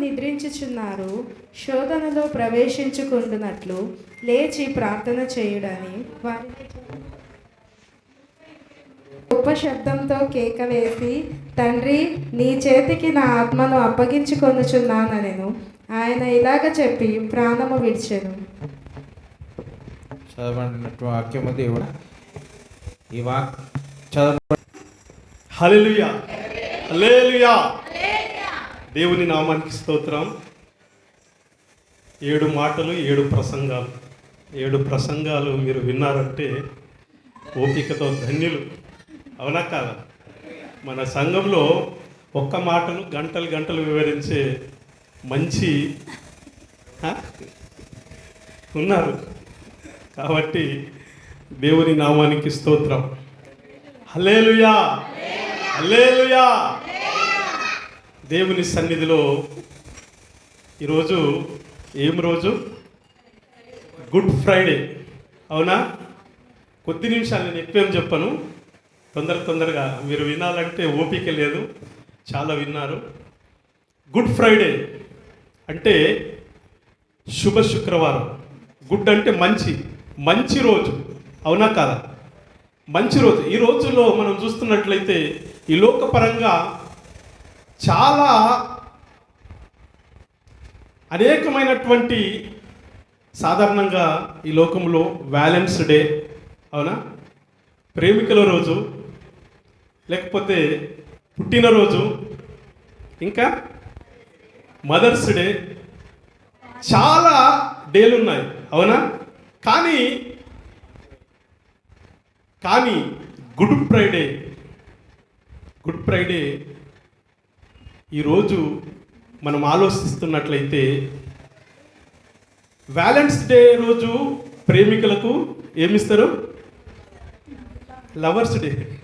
నిద్రించుచున్నారు శోధనలో ప్రవేశించుకుంటున్నట్లు లేచి ప్రార్థన చేయుడని వారిని గొప్ప శబ్దంతో కేక వేసి తండ్రి నీ చేతికి నా ఆత్మను అప్పగించుకొనుచున్నానెను ఆయన ఇలాగ చెప్పి ప్రాణము విడిచెను. చదవబడినటువంటి వాక్యము దేవుడు. ఈ వాక్ చదవ హల్లెలూయా. హల్లెలూయా. దేవుని నామానికి స్తోత్రం. ఏడు మాటలు ఏడు ప్రసంగాలు. ఏడు ప్రసంగాలు మీరు విన్నారంటే ఓపికతో ధన్యులు. అవునా కాదా? మన సంఘంలో ఒక్క మాటలు గంటలు గంటలు వివరించే మంచి ఉన్నారు. కాబట్టి దేవుని నామానికి స్తోత్రం. హలేలుయా హలేలుయా దేవుని సన్నిధిలో ఈరోజు ఏం రోజు? గుడ్ ఫ్రైడే అవునా? కొద్ది నిమిషాలు నేను ఎక్కువేం చెప్పను. తొందర తొందరగా మీరు వినాలంటే ఓపిక లేదు. చాలా విన్నారు. గుడ్ ఫ్రైడే అంటే శుభ శుక్రవారం. గుడ్ అంటే మంచి. మంచి రోజు. అవునా కాదా? మంచి రోజు. ఈ రోజుల్లో మనం చూస్తున్నట్లయితే ఈ లోకపరంగా చాలా అనేకమైనటువంటి సాధారణంగా ఈ లోకంలో వ్యాలెన్స్ డే అవునా? ప్రేమికుల రోజు లేకపోతే పుట్టినరోజు ఇంకా మదర్స్ డే చాలా డేలు ఉన్నాయి అవునా? కానీ కానీ గుడ్ ఫ్రైడే గుడ్ ఫ్రైడే ఈరోజు మనం ఆలోచిస్తున్నట్లయితే వ్యాలెన్స్ డే రోజు ప్రేమికులకు ఏమిస్తారు? Lovers day.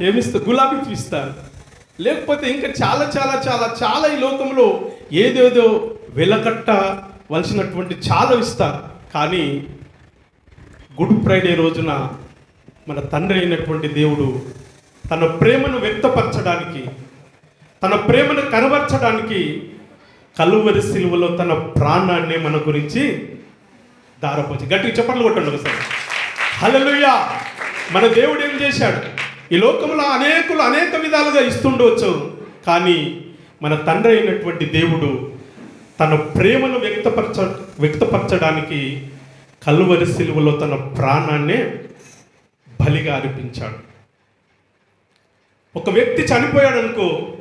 ఏమిస్తారు? గులాబీ చూపిస్తారు ఇస్తారు. లేకపోతే ఇంకా చాలా చాలా చాలా చాలా ఈ లోకంలో ఏదేదో వెలకట్టవలసినటువంటి చాలా ఇస్తారు. కానీ గుడ్ ఫ్రైడే రోజున మన తండ్రి అయినటువంటి దేవుడు తన ప్రేమను వ్యక్తపరచడానికి తన ప్రేమను కనబరచడానికి కలువరి సిలువలో తన ప్రాణాన్ని మన గురించి దారపోచి. గట్టిగా చెప్పట్లు కొట్టండి ఒకసారి. హల్లెలూయా! మన దేవుడు ఏం చేశాడు? ఈ లోకంలో అనేకులు అనేక విధాలుగా ఇస్తుండవచ్చు కానీ మన తండ్రి అయినటువంటి దేవుడు తన ప్రేమను వ్యక్తపరచ వ్యక్తపరచడానికి కలువరి సిలువలో తన ప్రాణాన్నే బలిగా అర్పించాడు. ఒక వ్యక్తి చనిపోయాడనుకో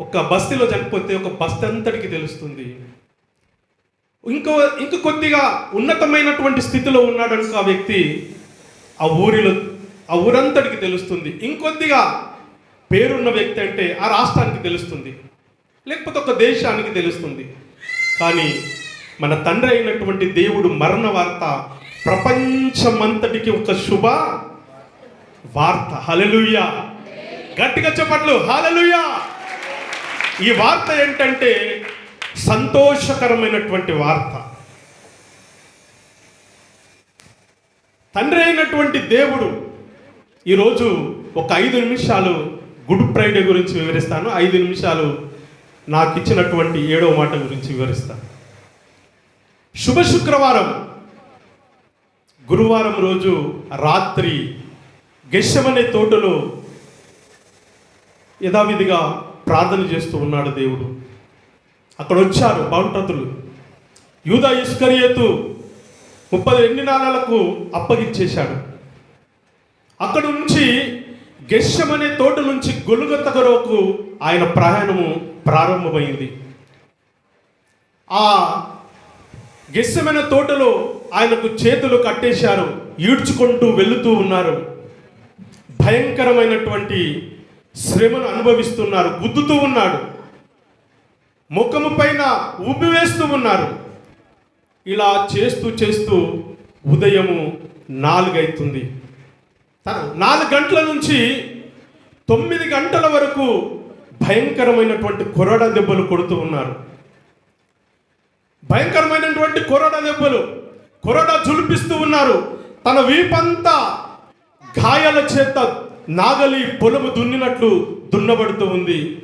ఒక బస్తీలో చనిపోతే ఒక బస్తి అంతటికి తెలుస్తుంది. ఇంకో ఇంక కొద్దిగా ఉన్నతమైనటువంటి స్థితిలో ఉన్నాడు అనుకో ఆ వ్యక్తి ఆ ఊరిలో ఆ ఊరంతటికి తెలుస్తుంది. ఇంకొద్దిగా పేరున్న వ్యక్తి అంటే ఆ రాష్ట్రానికి తెలుస్తుంది. లేకపోతే ఒక దేశానికి తెలుస్తుంది. కానీ మన తండ్రి అయినటువంటి దేవుడు మరణ వార్త ప్రపంచమంతటికి ఒక శుభ వార్త. హలలుయా గట్టిగా చెప్పట్లు. హలలుయా ఈ వార్త ఏంటంటే సంతోషకరమైనటువంటి వార్త. తండ్రి అయినటువంటి దేవుడు ఈరోజు ఒక ఐదు నిమిషాలు గుడ్ ఫ్రైడే గురించి వివరిస్తాను. ఐదు నిమిషాలు నాకు ఇచ్చినటువంటి ఏడవ మాట గురించి వివరిస్తాను. శుభ శుక్రవారం. గురువారం రోజు రాత్రి గెషమనే తోటలో యథావిధిగా ప్రార్థన చేస్తూ ఉన్నాడు దేవుడు. అక్కడ వచ్చారు బౌంటతులు. యూదా ఇస్కరియేతు ముప్పై ఎన్ని నాళాలకు అప్పగించేశాడు. అక్కడ నుంచి గెషం అనే తోట నుంచి గొలుగతగరోకు ఆయన ప్రయాణము ప్రారంభమైంది. ఆ గెస్సమైన తోటలో ఆయనకు చేతులు కట్టేశారు ఈడ్చుకుంటూ వెళుతూ ఉన్నారు. భయంకరమైనటువంటి శ్రమను అనుభవిస్తున్నారు గుద్దుతూ ఉన్నాడు. ముఖము పైన ఉబ్బివేస్తూ ఉన్నారు. ఇలా చేస్తూ చేస్తూ ఉదయము నాలుగైతుంది. నాలుగు గంటల నుంచి తొమ్మిది గంటల వరకు భయంకరమైనటువంటి కొరడ దెబ్బలు కొడుతూ ఉన్నారు. భయంకరమైనటువంటి కొరడ దెబ్బలు కొరడ జులిపిస్తూ ఉన్నారు. తన వీపంతా గాయాల చేత నాగలి పొలము దున్నినట్లు దున్నబడుతూ ఉంది.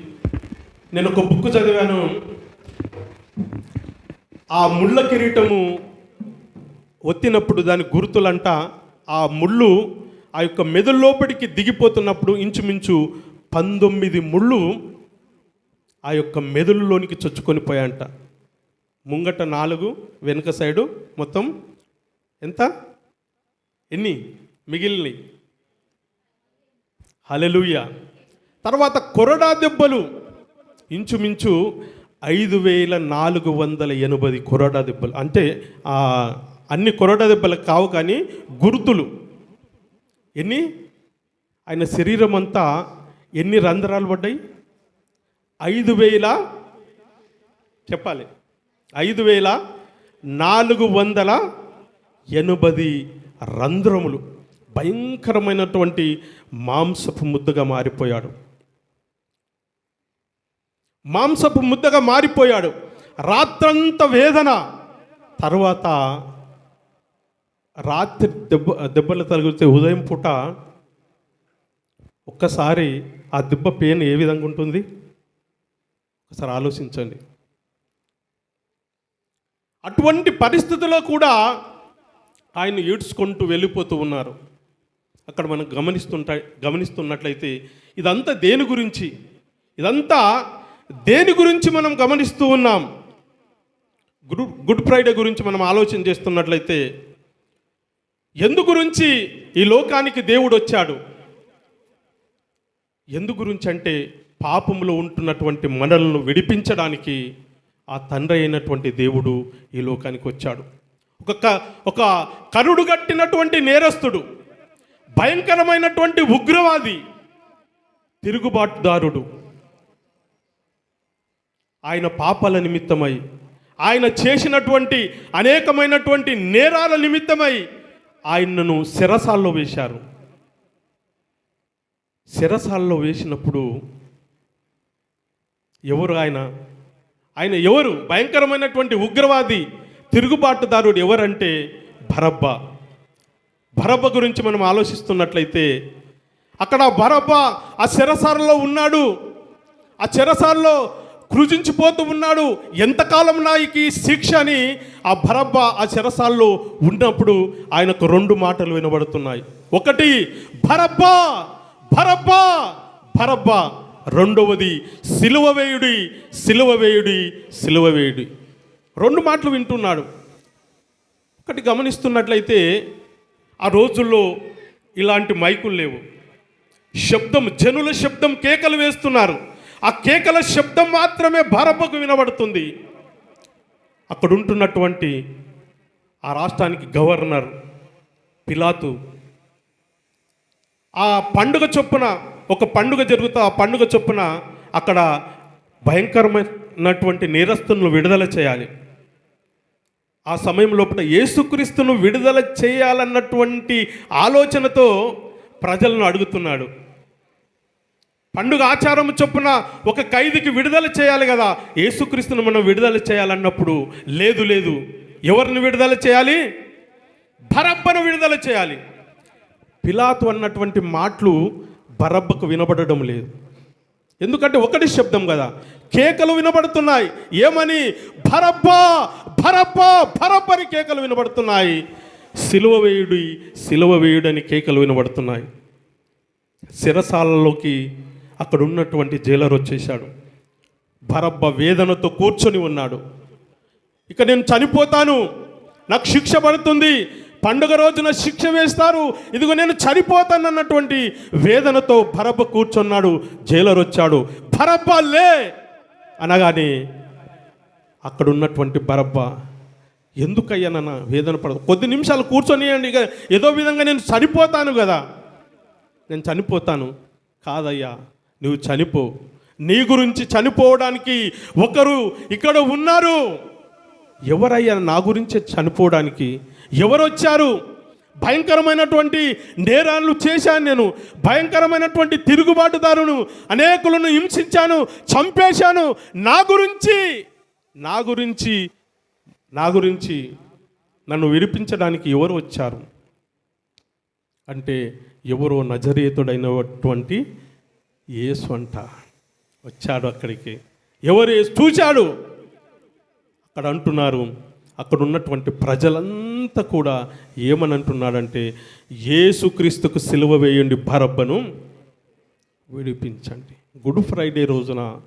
నేను ఒక బుక్ చదివాను. ఆ ముళ్ళ కిరీటము ఒత్తినప్పుడు దాని గుర్తులంట. ఆ ముళ్ళు ఆ యొక్క మెదడు దిగిపోతున్నప్పుడు ఇంచుమించు పంతొమ్మిది ముళ్ళు ఆ యొక్క మెదడులోనికి చొచ్చుకొని పోయాంట. ముంగట నాలుగు వెనుక సైడు మొత్తం ఎంత? ఎన్ని? మిగిలినవి హలలుయ తర్వాత కొరడా దెబ్బలు. ఇంచుమించు ఐదు వేల నాలుగు వందల ఎనభై కొరడా దెబ్బలు. అంటే అన్ని కొరడా దెబ్బలు కావు కానీ గుర్తులు. ఎన్ని? ఆయన శరీరం అంతా ఎన్ని రంధ్రాలు పడ్డాయి? ఐదు వేల చెప్పాలి. ఐదు వేల నాలుగు వందల ఎనభై రంధ్రములు. భయంకరమైనటువంటి మాంసపు ముద్దగా మారిపోయాడు. మాంసపు ముద్దగా మారిపోయాడు. రాత్రంత వేదన. తర్వాత రాత్రి దెబ్బ దెబ్బలు తగిలితే ఉదయం పూట ఒక్కసారి ఆ దెబ్బ పెయిన్ ఏ విధంగా ఉంటుంది? ఒకసారి ఆలోచించండి. అటువంటి పరిస్థితుల్లో కూడా ఆయన ఈడ్చుకుంటూ వెళ్ళిపోతూ ఉన్నారు. అక్కడ మనం గమనిస్తుంట గమనిస్తున్నట్లయితే ఇదంతా దేని గురించి? ఇదంతా దేని గురించి మనం గమనిస్తూ ఉన్నాం? గుడ్ గుడ్ ఫ్రైడే గురించి మనం ఆలోచన చేస్తున్నట్లయితే ఎందు గురించి ఈ లోకానికి దేవుడు వచ్చాడు? ఎందు గురించి అంటే పాపంలో ఉంటున్నటువంటి మనలను విడిపించడానికి ఆ తండ్రి అయినటువంటి దేవుడు ఈ లోకానికి వచ్చాడు. ఒక క- ఒక కరుడు కట్టినటువంటి నేరస్తుడు. భయంకరమైనటువంటి ఉగ్రవాది తిరుగుబాటుదారుడు. ఆయన పాపాల నిమిత్తమై ఆయన చేసినటువంటి అనేకమైనటువంటి నేరాల నిమిత్తమై ఆయనను శిరసాల్లో వేశారు. శిరసాల్లో వేసినప్పుడు ఎవరు ఆయన? ఆయన ఎవరు? భయంకరమైనటువంటి ఉగ్రవాది తిరుగుబాటుదారుడు ఎవరంటే భరబ్బ. భరబ్బ గురించి మనం ఆలోచిస్తున్నట్లయితే అక్కడ బరబ్బ ఆ శిరసాలలో ఉన్నాడు. ఆ చెరసాల్లో కృజించిపోతూ ఉన్నాడు. ఎంతకాలం నాయకి శిక్ష అని ఆ భరబ్బ ఆ చెరసాల్లో ఉన్నప్పుడు ఆయనకు రెండు మాటలు వినబడుతున్నాయి. ఒకటి భరబ్బా భరబ్బా భరబ్బా రెండవది సిలువ వేయుడి సిలువ వేయుడి సిలువ వేయుడి. రెండు మాటలు వింటున్నాడు. ఒకటి గమనిస్తున్నట్లయితే ఆ రోజుల్లో ఇలాంటి మైకులు లేవు. శబ్దం జనుల శబ్దం కేకలు వేస్తున్నారు. ఆ కేకల శబ్దం మాత్రమే భరపకు వినబడుతుంది. అక్కడ ఉంటున్నటువంటి ఆ రాష్ట్రానికి గవర్నర్ పిలాతు ఆ పండుగ చొప్పున ఒక పండుగ జరుగుతూ ఆ పండుగ చొప్పున అక్కడ భయంకరమైనటువంటి నేరస్తులను విడుదల చేయాలి. ఆ సమయం లోపల యేసుక్రీస్తును విడుదల చేయాలన్నటువంటి ఆలోచనతో ప్రజలను అడుగుతున్నాడు. పండుగ ఆచారం చొప్పున ఒక ఖైదీకి విడుదల చేయాలి కదా. యేసుక్రీస్తును మనం విడుదల చేయాలన్నప్పుడు లేదు లేదు. ఎవరిని విడుదల చేయాలి? భరబ్బను విడుదల చేయాలి. పిలాతు అన్నటువంటి మాటలు బరబ్బకు వినబడడం లేదు. ఎందుకంటే ఒకటి శబ్దం కదా. కేకలు వినబడుతున్నాయి. ఏమని? భరబ్బా భరబ్బా భరబ్బని కేకలు వినబడుతున్నాయి. సిలువ వేయుడి సిలువ వేయుడని కేకలు వినబడుతున్నాయి. శిరసాలలోకి అక్కడ ఉన్నటువంటి జైలర్ వచ్చేశాడు. భరబ్బ వేదనతో కూర్చొని ఉన్నాడు. ఇక నేను చనిపోతాను. నాకు శిక్ష పడుతుంది. పండుగ రోజున శిక్ష వేస్తారు. ఇదిగో నేను చనిపోతానన్నటువంటి వేదనతో భరబ్బ కూర్చున్నాడు జైలర్ వచ్చాడు భరబ్బ లే! అనగానే అక్కడ ఉన్నటువంటి బరబ్బ ఎందుకయ్యా నన్న వేదన పడదు కొద్ది నిమిషాలు కూర్చొనియండి ఇక. ఏదో విధంగా నేను చనిపోతాను కదా. నేను చనిపోతాను. కాదయ్యా నువ్వు చనిపో. నీ గురించి చనిపోవడానికి ఒకరు ఇక్కడ ఉన్నారు. ఎవరయ్యా నా గురించి చనిపోవడానికి? ఎవరు వచ్చారు భయంకరమైనటువంటి నేరాలు చేశాను నేను. భయంకరమైనటువంటి తిరుగుబాటుదారును అనేకులను హింసించాను చంపేశాను. నా గురించి నా గురించి నా గురించి నన్ను విడిపించడానికి ఎవరు వచ్చారు? అంటే ఎవరో నజరేతుడైనటువంటి యేసు అంట. వచ్చాడు అక్కడికి. ఎవరు? చూచాడు అక్కడ అంటున్నారు అక్కడ ఉన్నటువంటి ప్రజలంతా కూడా ఏమని అంటున్నాడంటే ఏసుక్రీస్తుకు సిలువ వేయండి బరబ్బను విడిపించండి. గుడ్ ఫ్రైడే రోజున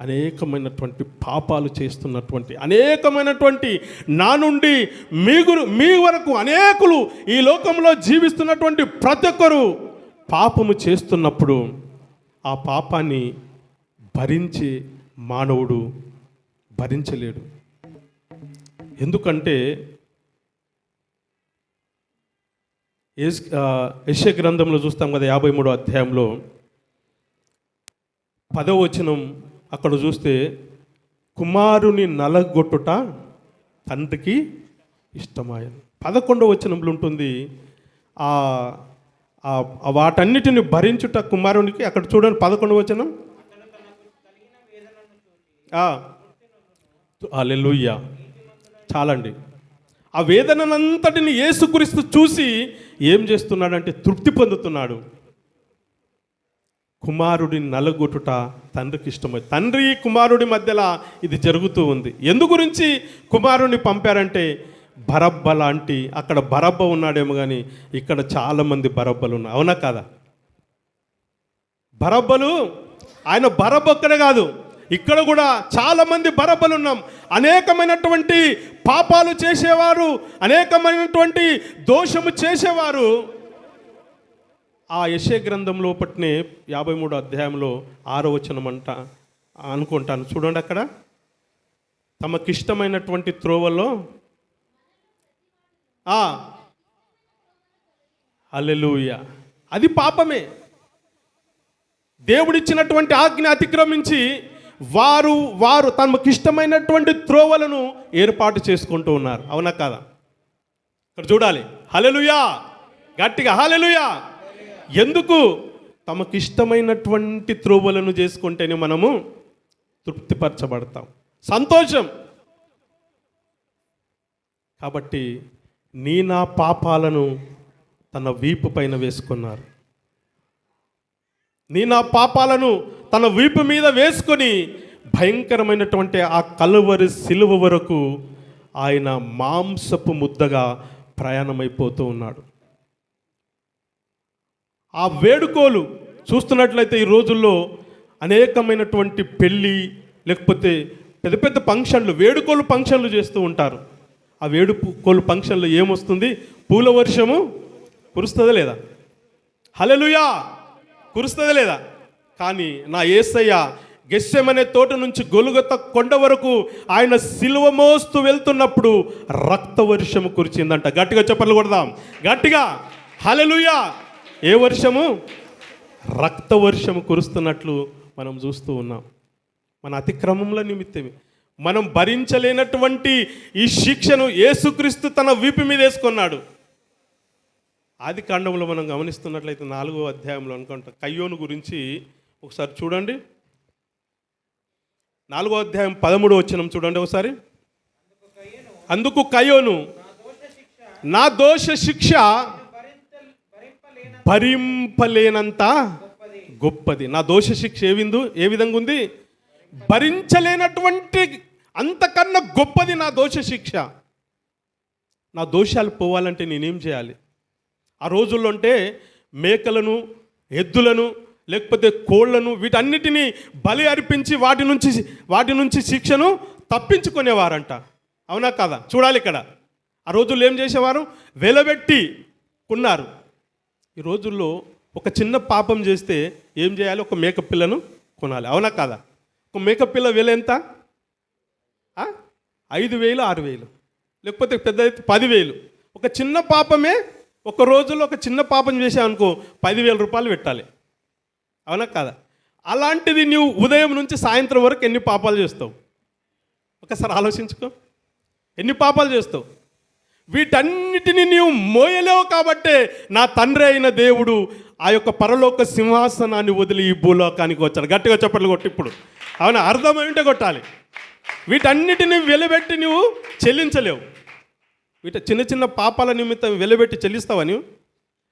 అనేకమైనటువంటి పాపాలు చేస్తున్నటువంటి అనేకమైనటువంటి నా నుండి మీ గురు మీ వరకు అనేకులు ఈ లోకంలో జీవిస్తున్నటువంటి ప్రతి ఒక్కరు పాపము చేస్తున్నప్పుడు ఆ పాపాన్ని భరించి మానవుడు భరించలేడు. ఎందుకంటే యశ్య గ్రంథంలో చూస్తాం కదా యాభై మూడో అధ్యాయంలో పదవ వచనం అక్కడ చూస్తే కుమారుని నలగొట్టుట తండ్రికి ఇష్టమాయను. పదకొండవ వచనంలో ఉంటుంది ఆ వాటన్నిటిని భరించుట కుమారునికి అక్కడ చూడండి పదకొండవ వచనం. అల్లెలుయ్యా చాలండి. ఆ వేదనంతటిని ఏసుకురిస్తు చూసి ఏం చేస్తున్నాడంటే తృప్తి పొందుతున్నాడు. కుమారుడి నలగొట్టుట తండ్రికి ఇష్టమై తండ్రి కుమారుడి మధ్యలో ఇది జరుగుతూ ఉంది. ఎందు గురించి కుమారుడిని పంపారంటే బరబ్బ లాంటి అక్కడ బరబ్బ ఉన్నాడేమో కానీ ఇక్కడ చాలామంది బరబ్బలు ఉన్నారు అవునా కదా? బరబ్బలు ఆయన బరబ్బ ఒక్కడే కాదు. ఇక్కడ కూడా చాలామంది బరబలు ఉన్నాం అనేకమైనటువంటి పాపాలు చేసేవారు అనేకమైనటువంటి దోషము చేసేవారు. ఆ యశే గ్రంథంలో పట్టినే యాభై మూడు అధ్యాయంలో ఆరో వచనం అంట అనుకుంటాను. చూడండి అక్కడ. తమకిష్టమైనటువంటి త్రోవల్లో అల్లెలూయ అది పాపమే. దేవుడిచ్చినటువంటి ఆజ్ఞ అతిక్రమించి వారు వారు తమకు ఇష్టమైనటువంటి త్రోవలను ఏర్పాటు చేసుకుంటూ ఉన్నారు. అవునా కాదా? ఇక్కడ చూడాలి. హలెలుయా గట్టిగా హలెలుయా ఎందుకు? తమకు ఇష్టమైనటువంటి త్రోవలను చేసుకుంటేనే మనము తృప్తిపరచబడతాం. సంతోషం! కాబట్టి నీ నా పాపాలను తన వీపు పైన వేసుకున్నారు. నీ నా పాపాలను తన వీపు మీద వేసుకొని భయంకరమైనటువంటి ఆ కలువరి సిలువ వరకు ఆయన మాంసపు ముద్దగా ప్రయాణమైపోతూ ఉన్నాడు. ఆ వేడుకోలు చూస్తున్నట్లయితే ఈ రోజుల్లో అనేకమైనటువంటి పెళ్ళి లేకపోతే పెద్ద పెద్ద ఫంక్షన్లు వేడుకోలు ఫంక్షన్లు చేస్తూ ఉంటారు. ఆ వేడుకోలు ఫంక్షన్లో ఏమొస్తుంది? పూల వర్షము కురుస్తుందా లేదా? హలెలుయా కురుస్తుంది లేదా? కానీ నా ఏసయ్య గెస్సెమనే తోట నుంచి గొలుగత కొండ వరకు ఆయన సిలువ మోస్తూ వెళ్తున్నప్పుడు రక్త వర్షము కురిచిందంట. గట్టిగా చెప్పలు కొడదాం. గట్టిగా. హలలుయా ఏ వర్షము? రక్త వర్షము కురుస్తున్నట్లు మనం చూస్తూ ఉన్నాం. మన అతిక్రమముల నిమిత్తమే. మనం భరించలేనటువంటి ఈ శిక్షను యేసుక్రీస్తు తన వీపు మీద వేసుకున్నాడు. ఆది కాండంలో మనం గమనిస్తున్నట్లయితే నాలుగో అధ్యాయంలో అనుకుంటా కయ్యోను గురించి ఒకసారి చూడండి. నాలుగో అధ్యాయం పదమూడు వచ్చినం చూడండి ఒకసారి. అందుకు కయోను నా దోష శిక్ష భరింపలేనంత గొప్పది. నా దోష శిక్ష ఏ విందు ఏ విధంగా ఉంది? భరించలేనటువంటి అంతకన్నా గొప్పది నా దోష శిక్ష. నా దోషాలు పోవాలంటే నేనేం చేయాలి? ఆ రోజుల్లో అంటే మేకలను ఎద్దులను లేకపోతే కోళ్ళను వీటన్నిటినీ బలి అర్పించి వాటి నుంచి వాటి నుంచి శిక్షను తప్పించుకునేవారంట. అవునా కాదా? చూడాలి ఇక్కడ. ఆ రోజుల్లో ఏం చేసేవారు? వెలబెట్టి కొన్నారు. ఈ రోజుల్లో ఒక చిన్న పాపం చేస్తే ఏం చేయాలి? ఒక మేకప్ పిల్లను కొనాలి. అవునా కాదా? ఒక మేక పిల్ల వెల ఎంత? ఐదు వేలు ఆరు వేలు. లేకపోతే పెద్ద పదివేలు. ఒక చిన్న పాపమే ఒక రోజులో ఒక చిన్న పాపం చేసావనుకో పదివేల రూపాయలు పెట్టాలి. అవునా కాదా? అలాంటిది నువ్వు ఉదయం నుంచి సాయంత్రం వరకు ఎన్ని పాపాలు చేస్తావు? ఒకసారి ఆలోచించుకో. ఎన్ని పాపాలు చేస్తావు? వీటన్నిటిని నీవు మోయలేవు కాబట్టే నా తండ్రి అయిన దేవుడు ఆ యొక్క పరలోక సింహాసనాన్ని వదిలి ఈ భూలోకానికి వచ్చాడు. గట్టిగా చప్పట్లు కొట్టి ఇప్పుడు. అవునా? అర్థమైంటే కొట్టాలి. వీటన్నిటిని వెలబెట్టి నువ్వు చెల్లించలేవు. వీట చిన్న చిన్న పాపాల నిమిత్తం వెలబెట్టి చెల్లిస్తావా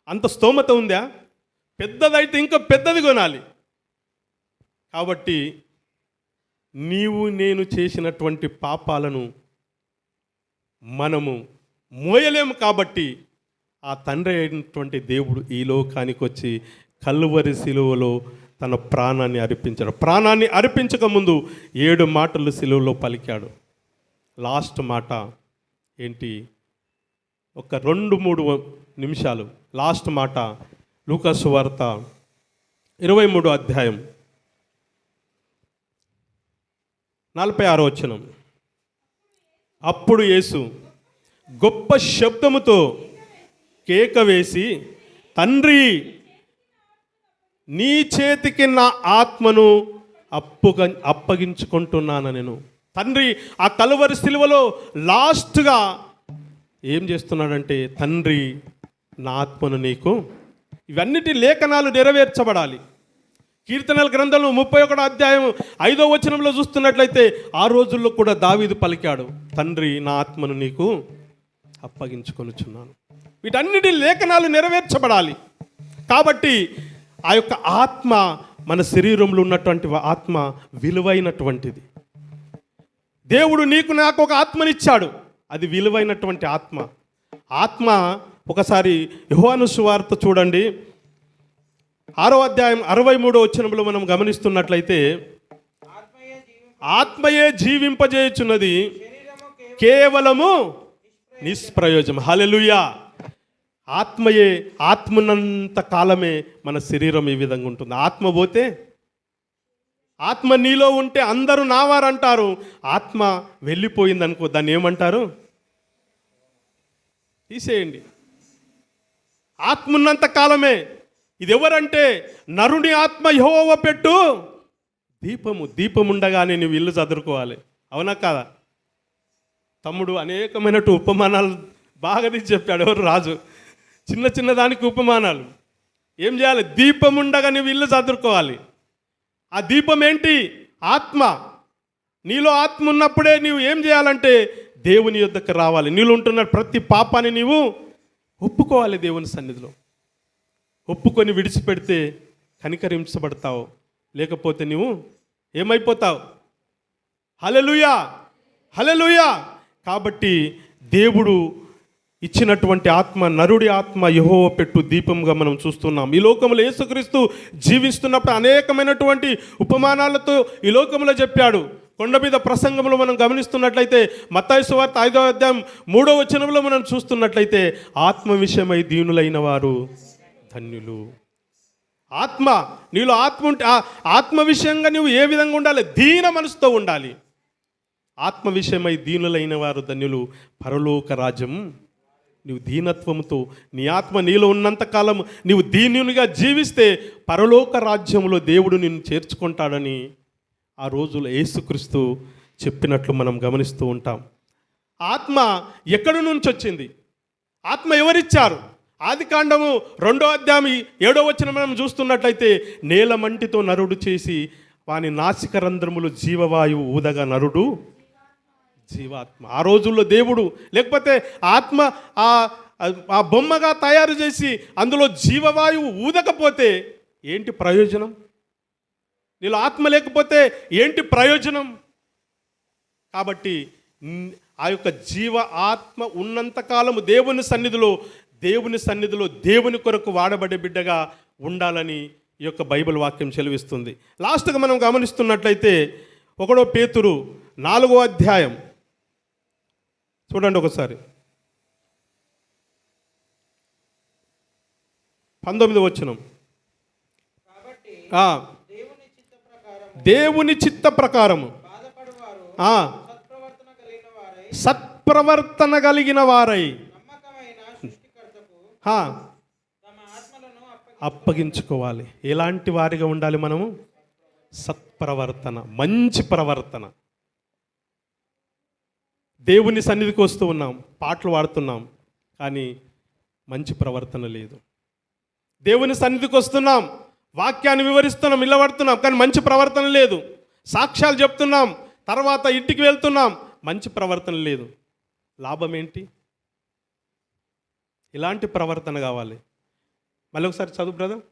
అంత స్తోమత ఉందా? పెద్దదైతే ఇంకా పెద్దది కొనాలి. కాబట్టి నీవు నేను చేసినటువంటి పాపాలను మనము మోయలేము కాబట్టి ఆ తండ్రి అయినటువంటి దేవుడు ఈ లోకానికి వచ్చి కల్వరి శిలువలో తన ప్రాణాన్ని అర్పించాడు. ప్రాణాన్ని అర్పించకముందు ఏడు మాటలు శిలువలో పలికాడు. లాస్ట్ మాట ఏంటి? ఒక రెండు మూడు నిమిషాలు. లాస్ట్ మాట లూకాసు వార్త ఇరవై మూడు అధ్యాయం నలభై ఆరో వచనం. అప్పుడు యేసు గొప్ప శబ్దముతో కేక వేసి తండ్రి నీ చేతికి నా ఆత్మను అప్పుగ అప్పగించుకుంటున్నాను నేను. తండ్రి ఆ కలువరి సిలువలో లాస్ట్గా ఏం చేస్తున్నాడంటే తండ్రి నా ఆత్మను నీకు ఇవన్నిటి లేఖనాలు నెరవేర్చబడాలి. కీర్తనల గ్రంథంలో ముప్పై ఒకటో అధ్యాయం ఐదో వచనంలో చూస్తున్నట్లయితే ఆ రోజుల్లో కూడా దావీదు పలికాడు తండ్రి నా ఆత్మను నీకు అప్పగించుకొనుచున్నాను. వీటన్నిటి లేఖనాలు నెరవేర్చబడాలి. కాబట్టి ఆ యొక్క ఆత్మ మన శరీరంలో ఉన్నటువంటి ఆత్మ విలువైనటువంటిది. దేవుడు నీకు నాకు ఒక ఆత్మనిచ్చాడు. అది విలువైనటువంటి ఆత్మ. ఆత్మ ఒకసారి యుహాను సువార్త చూడండి. ఆరో అధ్యాయం అరవై మూడో వచ్చినప్పుడు మనం గమనిస్తున్నట్లయితే ఆత్మయే జీవింపజేయుచున్నది కేవలము నిష్ప్రయోజనం. హలెలుయా ఆత్మయే ఆత్మనంత కాలమే మన శరీరం ఈ విధంగా ఉంటుంది. ఆత్మ పోతే ఆత్మ నీలో ఉంటే అందరూ నావారంటారు ఆత్మ వెళ్ళిపోయింది అనుకో దాన్ని ఏమంటారు? తీసేయండి. ఆత్మ ఉన్నంత కాలమే. ఇది ఎవరంటే నరుని ఆత్మ యహోవ పెట్టు. దీపము దీపం ఉండగానే నువ్వు ఇల్లు చదువుకోవాలి అవునా కాదా? తమ్ముడు అనేకమైనట్టు ఉపమానాలు బాగా తీసి చెప్పాడు ఎవరు? రాజు. చిన్న చిన్న దానికి ఉపమానాలు. ఏం చేయాలి? దీపం ఉండగా నువ్వు ఇల్లు చదువుకోవాలి ఆ దీపం ఏంటి? ఆత్మ. నీలో ఆత్మ ఉన్నప్పుడే నీవు ఏం చేయాలంటే దేవుని యొద్దకు రావాలి. నీళ్ళు ఉంటున్న ప్రతి పాపాన్ని నీవు ఒప్పుకోవాలి దేవుని సన్నిధిలో. ఒప్పుకొని విడిచిపెడితే కనికరించబడతావు. లేకపోతే నీవు ఏమైపోతావు? హలలుయా హలలుయా కాబట్టి దేవుడు ఇచ్చినటువంటి ఆత్మ నరుడి ఆత్మ యహోవ పెట్టు దీపంగా మనం చూస్తున్నాం. ఈ లోకంలో యేసుక్రీస్తు జీవిస్తున్నప్పుడు అనేకమైనటువంటి ఉపమానాలతో ఈ లోకంలో చెప్పాడు. కొండ మీద ప్రసంగంలో మనం గమనిస్తున్నట్లయితే మత్తాయి సువార్త ఐదో అధ్యాయం మూడో వచనంలో మనం చూస్తున్నట్లయితే ఆత్మ విషయమై దీనులైన వారు. ధన్యులు. ఆత్మ నీలో ఆత్మ ఉంటే ఆత్మ విషయంగా నువ్వు ఏ విధంగా ఉండాలి? దీన మనసుతో ఉండాలి. ఆత్మ విషయమై దీనులైన వారు ధన్యులు. పరలోక రాజ్యం నీవు దీనత్వంతో నీ ఆత్మ నీలో ఉన్నంతకాలం నీవు దీనునిగా జీవిస్తే పరలోక రాజ్యంలో దేవుడు నిన్ను చేర్చుకుంటాడని ఆ రోజులు యేసుక్రీస్తు చెప్పినట్లు మనం గమనిస్తూ ఉంటాం. ఆత్మ ఎక్కడి నుంచి వచ్చింది? ఆత్మ ఎవరిచ్చారు? ఆది కాండము రెండో అధ్యాయం ఏడో వచ్చిన మనం చూస్తున్నట్లయితే నేల మంటితో నరుడు చేసి వాని నాసిక రంధ్రములు జీవవాయువు ఊదగా నరుడు జీవాత్మ. ఆ రోజుల్లో దేవుడు లేకపోతే ఆత్మ ఆ ఆ బొమ్మగా తయారు చేసి అందులో జీవవాయువు ఊదకపోతే ఏంటి ప్రయోజనం? నీలో ఆత్మ లేకపోతే ఏంటి ప్రయోజనం? కాబట్టి ఆ యొక్క జీవ ఆత్మ ఉన్నంతకాలము దేవుని సన్నిధిలో దేవుని సన్నిధిలో దేవుని కొరకు వాడబడే బిడ్డగా ఉండాలని ఈ యొక్క బైబిల్ వాక్యం చెలివిస్తుంది. లాస్ట్గా మనం గమనిస్తున్నట్లయితే ఒకడో పేతురు నాలుగో అధ్యాయం. చూడండి ఒకసారి. పంతొమ్మిది వచ్చినం. దేవుని చిత్త ప్రకారము. సత్ప్రవర్తన కలిగిన వారై. అప్పగించుకోవాలి. ఎలాంటి వారిగా ఉండాలి మనము? సత్ప్రవర్తన మంచి ప్రవర్తన. దేవుని సన్నిధికి వస్తూ ఉన్నాం పాటలు పాడుతున్నాం కానీ మంచి ప్రవర్తన లేదు. దేవుని సన్నిధికి వస్తున్నాం. వాక్యాన్ని వివరిస్తున్నాం నిలబడుతున్నాం కానీ మంచి ప్రవర్తన లేదు. సాక్ష్యాలు చెప్తున్నాం తర్వాత ఇంటికి వెళ్తున్నాం మంచి ప్రవర్తన లేదు. లాభం ఏంటి? ఇలాంటి ప్రవర్తన కావాలి. మళ్ళీ ఒకసారి చదువు బ్రదర్.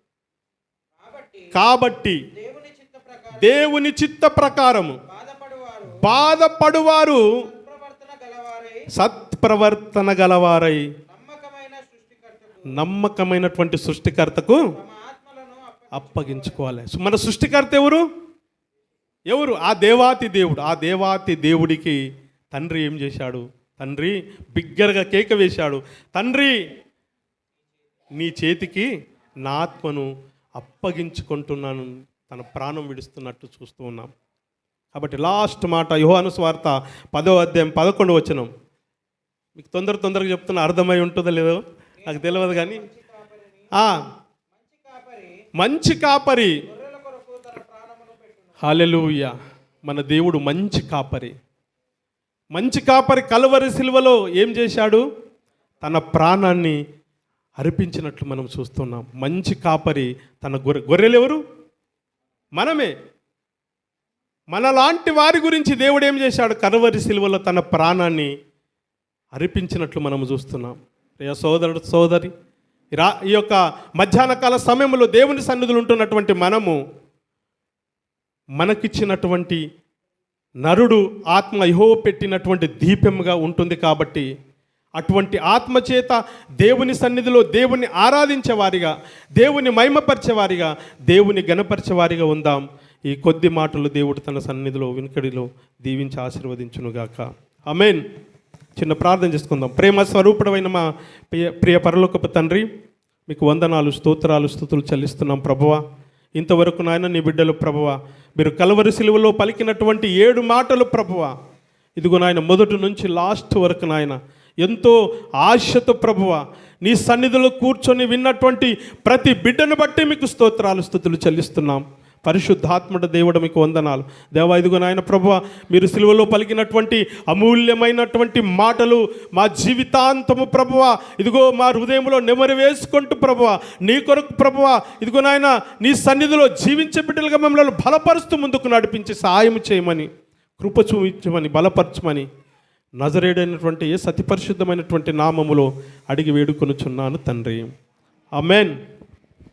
కాబట్టి దేవుని చిత్త ప్రకారము బాధపడువారు ప్రవర్తన గలవారై సత్ప్రవర్తన గలవారై నమ్మకమైనటువంటి సృష్టికర్తకు అప్పగించుకోవాలి. మన సృష్టికర్త ఎవరు? ఎవరు? ఆ దేవాతి దేవుడు. ఆ దేవాతి దేవుడికి తండ్రి ఏం చేశాడు? తండ్రి బిగ్గరగా కేక వేశాడు. తండ్రి నీ చేతికి నా ఆత్మను అప్పగించుకుంటున్నాను. తన ప్రాణం విడుస్తున్నట్టు చూస్తూ ఉన్నాం. కాబట్టి లాస్ట్ మాట యోహాను స్వార్త పదో అధ్యాయం పదకొండు వచనం. మీకు తొందర తొందరగా చెప్తున్నా అర్థమై ఉంటుందో లేదో నాకు తెలియదు కానీ మంచి కాపరి. హాలెలూయ మన దేవుడు మంచి కాపరి. మంచి కాపరి కలువరి సిలువలో ఏం చేశాడు? తన ప్రాణాన్ని అర్పించినట్లు మనం చూస్తున్నాం. మంచి కాపరి తన గొర్రె గొర్రెలు ఎవరు? మనమే. మనలాంటి వారి గురించి దేవుడు ఏం చేశాడు? కలువరి సిలువలో తన ప్రాణాన్ని అర్పించినట్లు మనం చూస్తున్నాం. ప్రియ సోదరుడు సోదరి రా ఈ యొక్క మధ్యాహ్న కాల సమయంలో దేవుని సన్నిధులు ఉంటున్నటువంటి మనము మనకిచ్చినటువంటి నరుడు ఆత్మ యహో పెట్టినటువంటి దీపంగా ఉంటుంది కాబట్టి అటువంటి ఆత్మచేత దేవుని సన్నిధిలో దేవుని ఆరాధించేవారిగా దేవుని మహిమపరిచేవారిగా దేవుని గణపరిచేవారిగా ఉందాం. ఈ కొద్ది మాటలు దేవుడు తన సన్నిధిలో వెనుకడిలో దీవించి ఆశీర్వదించునుగాక. అమెన్ చిన్న ప్రార్థన చేసుకుందాం. ప్రేమ స్వరూపుడమైన మా ప్రియ ప్రియ పరలోకపు తండ్రి మీకు వందనాలు స్తోత్రాలు స్థుతులు చెల్లిస్తున్నాం ప్రభువ. ఇంతవరకు నాయన నీ బిడ్డలు ప్రభువ మీరు కలవరి సిలువలో పలికినటువంటి ఏడు మాటలు ప్రభువ. ఇదిగో నాయన మొదటి నుంచి లాస్ట్ వరకు నాయన ఎంతో ఆశతో ప్రభువ నీ సన్నిధిలో కూర్చొని విన్నటువంటి ప్రతి బిడ్డను బట్టి మీకు స్తోత్రాలు స్థుతులు చెల్లిస్తున్నాం. పరిశుద్ధాత్మడ దేవుడు మీకు వందనాలు. దేవా ఇదిగో నాయన ప్రభువ మీరు సిలువలో పలికినటువంటి అమూల్యమైనటువంటి మాటలు మా జీవితాంతము ప్రభువ ఇదిగో మా హృదయంలో నెమరు వేసుకుంటూ ప్రభువ నీ కొరకు ప్రభువ ఇదిగో నాయన నీ సన్నిధిలో జీవించే బిడ్డలుగా మమ్మల్ని బలపరుస్తూ ముందుకు నడిపించి సహాయం చేయమని కృప చూపించమని బలపరచమని నజరేడైనటువంటి ఏ సతి పరిశుద్ధమైనటువంటి నామములో అడిగి వేడుకొనుచున్నాను తండ్రి. అమెన్